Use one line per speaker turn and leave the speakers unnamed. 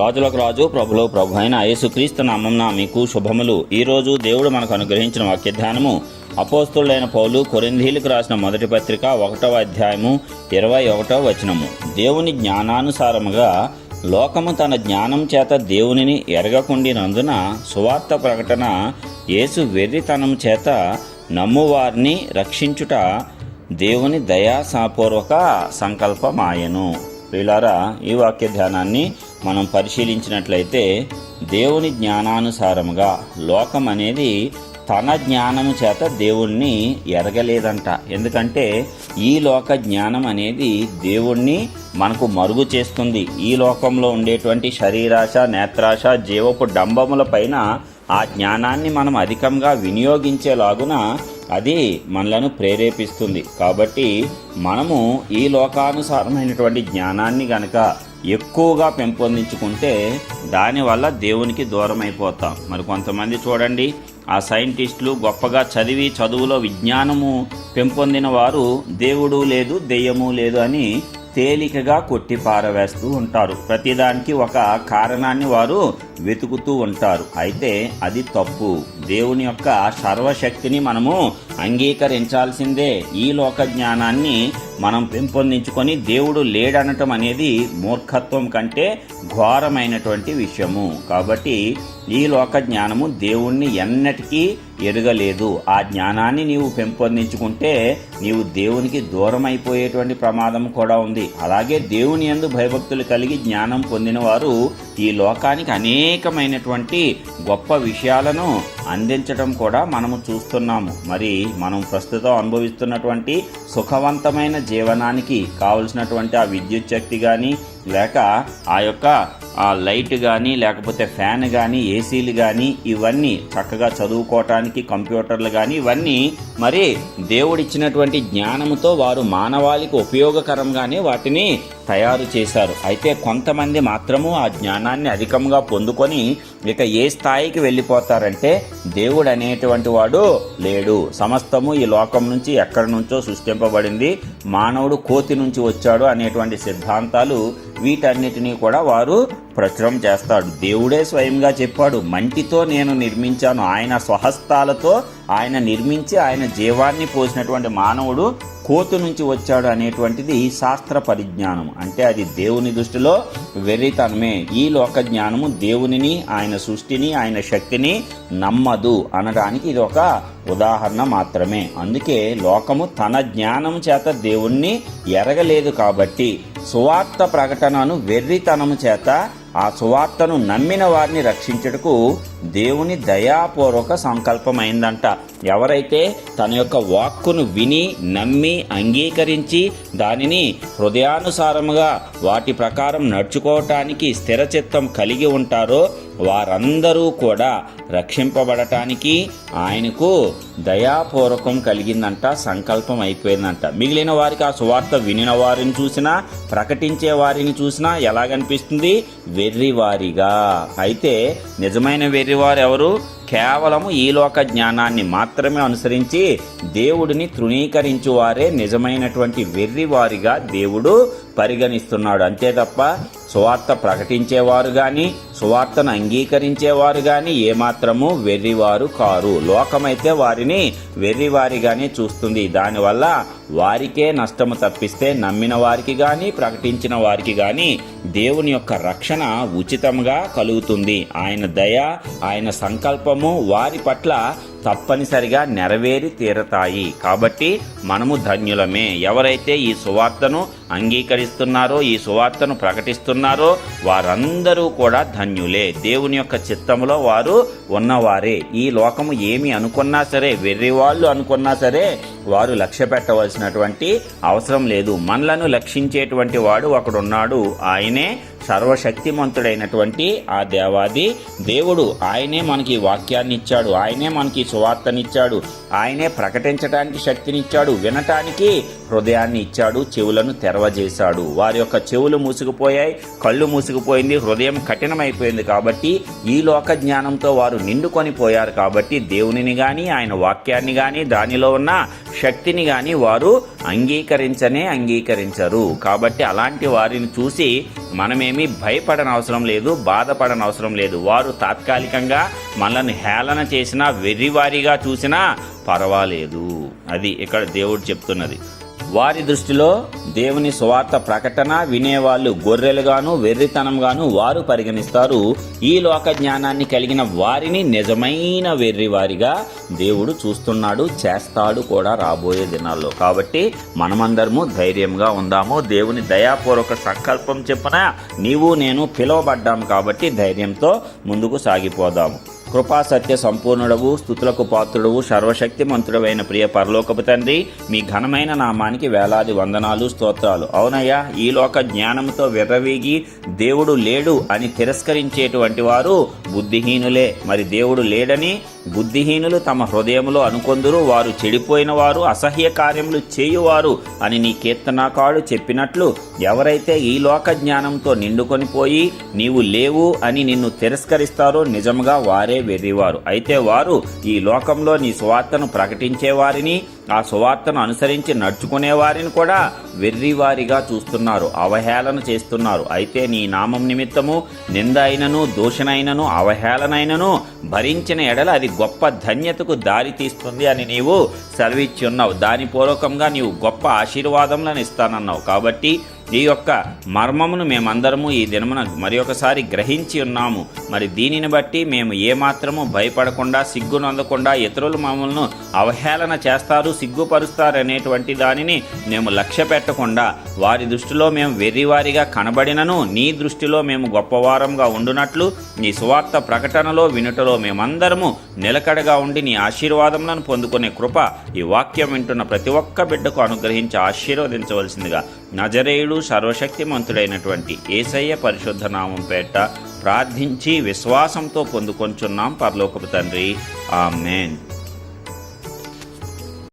రాజులకు రాజు ప్రభులో ప్రభు అయిన యేసుక్రీస్తు నామంన మీకు శుభములు. ఈ రోజు దేవుడు మనకు అనుగ్రహించిన వాక్యధ్యానము అపోస్తులైన పౌలు కొరింధీలకు రాసిన మొదటి పత్రిక ఒకటవ అధ్యాయము ఇరవై ఒకటవ వచనము. దేవుని జ్ఞానానుసారముగా లోకము తన జ్ఞానం చేత దేవునిని ఎరగకుండినందున సువార్త ప్రకటన యేసు వెర్రితనం చేత నమ్మువారిని రక్షించుట దేవుని దయాసాపూర్వక సంకల్పమాయను. ప్రియులారా ఈ వాక్య ధ్యానాన్ని మనం పరిశీలించినట్లయితే దేవుని జ్ఞానానుసారముగా లోకం అనేది తన జ్ఞానము చేత దేవుణ్ణి ఎరగలేదంట. ఎందుకంటే ఈ లోక జ్ఞానం అనేది దేవుణ్ణి మనకు మరుగు చేస్తుంది. ఈ లోకంలో ఉండేటువంటి శరీరాశ నేత్రాశ జీవపు డంబముల పైన ఆ జ్ఞానాన్ని మనం అధికంగా వినియోగించేలాగున అది మనలను ప్రేరేపిస్తుంది. కాబట్టి మనము ఈ లోకానుసారమైనటువంటి జ్ఞానాన్ని గనక ఎక్కువగా పెంపొందించుకుంటే దానివల్ల దేవునికి దూరం అయిపోతాం మరి కొంతమంది చూడండి ఆ సైంటిస్టులు గొప్పగా చదివి చదువులో విజ్ఞానము పెంపొందిన వారు దేవుడు లేదు దెయ్యము లేదు అని తేలికగా కొట్టి పారవేస్తూ ఉంటారు. ప్రతిదానికి ఒక కారణాన్ని వారు వెతుకుతూ ఉంటారు. అయితే అది తప్పు. దేవుని యొక్క సర్వశక్తిని మనము అంగీకరించాల్సిందే. ఈ లోక జ్ఞానాన్ని మనం పెంపొందించుకొని దేవుడు లేడనటం అనేది మూర్ఖత్వం కంటే ఘోరమైనటువంటి విషయము. కాబట్టి ఈ లోక జ్ఞానము దేవుణ్ణి ఎన్నటికీ ఎరగలేదు. ఆ జ్ఞానాన్ని నీవు పెంపొందించుకుంటే నీవు దేవునికి దూరం అయిపోయేటువంటి ప్రమాదం కూడా ఉంది. అలాగే దేవుని యందు భయభక్తులు కలిగి జ్ఞానం పొందిన వారు ఈ లోకానికి అనేక అనేకమైనటువంటి గొప్ప విషయాలను అందించడం కూడా మనము చూస్తున్నాము. మరి మనం ప్రస్తుతం అనుభవిస్తున్నటువంటి సుఖవంతమైన జీవనానికి కావలసినటువంటి ఆ విద్యుత్ శక్తి కానీ లేక ఆ యొక్క ఆ లైట్ కానీ లేకపోతే ఫ్యాన్ కానీ ఏసీలు కానీ ఇవన్నీ చక్కగా చదువుకోవటానికి కంప్యూటర్లు కానీ ఇవన్నీ మరి దేవుడిచ్చినటువంటి జ్ఞానముతో వారు మానవాళికి ఉపయోగకరంగానే వాటిని తయారు చేశారు. అయితే కొంతమంది మాత్రము ఆ జ్ఞానాన్ని అధికంగా పొందుకొని ఇక ఏ స్థాయికి వెళ్ళిపోతారంటే దేవుడు అనేటువంటి వాడు లేడు. సమస్తము ఈ లోకం నుంచి ఎక్కడి నుంచో సృష్టింపబడింది. మానవుడు కోతి నుంచి వచ్చాడు అనేటువంటి సిద్ధాంతాలు వీటన్నిటినీ కూడా వారు ప్రచురం చేస్తాడు. దేవుడే స్వయంగా చెప్పాడు మంటితో నేను నిర్మించాను. ఆయన స్వహస్తాలతో ఆయన నిర్మించి ఆయన జీవాన్ని పోసినటువంటి మానవుడు కోతు నుంచి వచ్చాడు అనేటువంటిది శాస్త్ర పరిజ్ఞానం. అంటే అది దేవుని దృష్టిలో వెర్రితనమే ఈ లోక జ్ఞానము దేవునిని ఆయన సృష్టిని ఆయన శక్తిని నమ్మదు అనడానికి ఇది ఒక ఉదాహరణ మాత్రమే. అందుకే లోకము తన జ్ఞానం చేత దేవుణ్ణి ఎరగలేదు కాబట్టి సువార్త ప్రకటనను వెర్రితనము చేత ఆ సువార్తను నమ్మిన వారిని రక్షించుటకు దేవుని దయాపూర్వక సంకల్పమైందంట. ఎవరైతే తన యొక్క వాక్కును విని నమ్మి అంగీకరించి దానిని హృదయానుసారముగా వాటి ప్రకారం నడుచుకోవటానికి స్థిరచిత్తం కలిగి ఉంటారో వారందరూ కూడా రక్షింపబడటానికి ఆయనకు దయాపూర్వకం కలిగిందంట సంకల్పం అయిపోయిందంట మిగిలిన వారికి ఆ సువార్త వినిన వారిని చూసినా ప్రకటించే వారిని చూసినా ఎలాగనిపిస్తుంది? వెర్రివారిగా అయితే నిజమైన వారెవరు ఎవరు కేవలము ఈ లోక జ్ఞానాన్ని మాత్రమే అనుసరించి దేవుడిని తృణీకరించు వారే నిజమైనటువంటి వెర్రివారిగా దేవుడు పరిగణిస్తున్నాడు. అంతే తప్ప సువార్త ప్రకటించేవారు కానీ సువార్తను అంగీకరించేవారు కానీ ఏమాత్రము వెర్రివారు కారు. లోకమైతే వారిని వెర్రివారిగానే చూస్తుంది. దానివల్ల వారికే నష్టము తప్పిస్తే నమ్మిన వారికి కానీ ప్రకటించిన వారికి కానీ దేవుని యొక్క రక్షణ ఉచితంగా కలుగుతుంది. ఆయన దయ ఆయన సంకల్పము వారి పట్ల తప్పనిసరిగా నెరవేరి తీరతాయి. కాబట్టి మనము ధన్యులమే. ఎవరైతే ఈ సువార్తను అంగీకరిస్తున్నారో ఈ సువార్తను ప్రకటిస్తున్నారో వారందరూ కూడా ధన్యులే. దేవుని యొక్క చిత్తములో వారు ఉన్నవారే. ఈ లోకము ఏమి అనుకున్నా సరే వెర్రివాళ్ళు అనుకున్నా సరే వారు లక్ష్య పెట్టవలసినటువంటి అవసరం లేదు. మనలను లక్షించేటువంటి వాడు ఒకడున్నాడు. ఆయనే సర్వశక్తిమంతుడైనటువంటి ఆ దేవాది దేవుడు. ఆయనే మనకి వాక్యాన్ని ఇచ్చాడు ఆయనే మనకి సువార్తనిచ్చాడు. ఆయనే ప్రకటించడానికి శక్తినిచ్చాడు. వినటానికి హృదయాన్ని ఇచ్చాడు చెవులను తెరవజేశాడు. వారి యొక్క చెవులు మూసుకుపోయాయి కళ్ళు మూసుకుపోయింది హృదయం కఠినమైపోయింది కాబట్టి ఈ లోక జ్ఞానంతో వారు నిండుకొని పోయారు కాబట్టి దేవునిని కానీ ఆయన వాక్యాన్ని కానీ దానిలో ఉన్న శక్తిని కానీ వారు అంగీకరించనే అంగీకరించరు. కాబట్టి అలాంటి వారిని చూసి మనమేమి భయపడనవసరం అవసరం లేదు బాధపడనవసరం అవసరం లేదు. వారు తాత్కాలికంగా మనల్ని హేళన చేసినా వెర్రివారిగా చూసినా పర్వాలేదు. అది ఇక్కడ దేవుడు చెప్తున్నది. వారి దృష్టిలో దేవుని స్వార్థ ప్రకటన వినేవాళ్ళు గొర్రెలుగాను వెర్రితనంగాను వారు పరిగణిస్తారు. ఈ లోక జ్ఞానాన్ని కలిగిన వారిని నిజమైన వెర్రివారిగా దేవుడు చూస్తున్నాడు చేస్తాడు కూడా రాబోయే దినాల్లో. కాబట్టి మనమందరము ధైర్యంగా ఉందాము. దేవుని దయాపూర్వక సంకల్పం చెప్పున నీవు నేను పిలువబడ్డాము కాబట్టి ధైర్యంతో ముందుకు సాగిపోదాము. కృపా సత్య సంపూర్ణుడవు స్థుతులకు పాత్రుడవు సర్వశక్తిమంతుడవైన ప్రియ పరలోకపు తండ్రి మీ ఘనమైన నామానికి వేలాది వందనాలు స్తోత్రాలు. అవునయ్యా ఈ లోక జ్ఞానంతో విర్రవీగి దేవుడు లేడు అని తిరస్కరించేటువంటి వారు బుద్ధిహీనులే. మరి దేవుడు లేడని బుద్ధిహీనులు తమ హృదయంలో అనుకొందురు వారు చెడిపోయిన వారు అసహ్య కార్యములు చేయువారు అని నీ కీర్తనాకాడు చెప్పినట్లు ఎవరైతే ఈ లోక జ్ఞానంతో నిండుకొని పోయి నీవు లేవు అని నిన్ను తిరస్కరిస్తారో నిజంగా వారే వెర్రివారు. అయితే వారు ఈ లోకంలో నీ సువార్తను ప్రకటించేవారిని ఆ సువార్తను అనుసరించి నడుచుకునే వారిని కూడా వెర్రివారిగా చూస్తున్నారు అవహేళన చేస్తున్నారు. అయితే నీ నామం నిమిత్తము నింద అయినను దూషణైనను అవహేళనైనను భరించిన ఎడల అది గొప్ప ధన్యతకు దారి తీస్తుంది అని నీవు సెలవిచ్చి ఉన్నావు దాని పూర్వకంగా నీవు గొప్ప ఆశీర్వాదములను ఇస్తానన్నావు. కాబట్టి ఈ యొక్క మర్మమును మేమందరము ఈ దినమున మరి ఒకసారి గ్రహించి ఉన్నాము. మరి దీనిని బట్టి మేము ఏమాత్రము భయపడకుండా సిగ్గునందకుండా ఇతరులు మమ్మల్ని అవహేళన చేస్తారు సిగ్గుపరుస్తారు అనేటువంటి దానిని మేము లక్ష్య పెట్టకుండా వారి దృష్టిలో మేము వెర్రివారిగా కనబడినను నీ దృష్టిలో మేము గొప్పవారంగా ఉండునట్లు నీ స్వార్థ ప్రకటనలో వినుటలో మేమందరము నిలకడగా ఉండి నీ ఆశీర్వాదములను పొందుకునే కృప ఈ వాక్యం వింటున్న ప్రతి ఒక్క బిడ్డకు అనుగ్రహించి ఆశీర్వదించవలసిందిగా నజరేయుడు సర్వశక్తిమంతుడైనటువంటి ఏసయ్య పరిశుద్ధ నామం పేట ప్రార్థించి విశ్వాసంతో పొందుకొంచున్నాం పరలోకపు తండ్రి. ఆమెన్.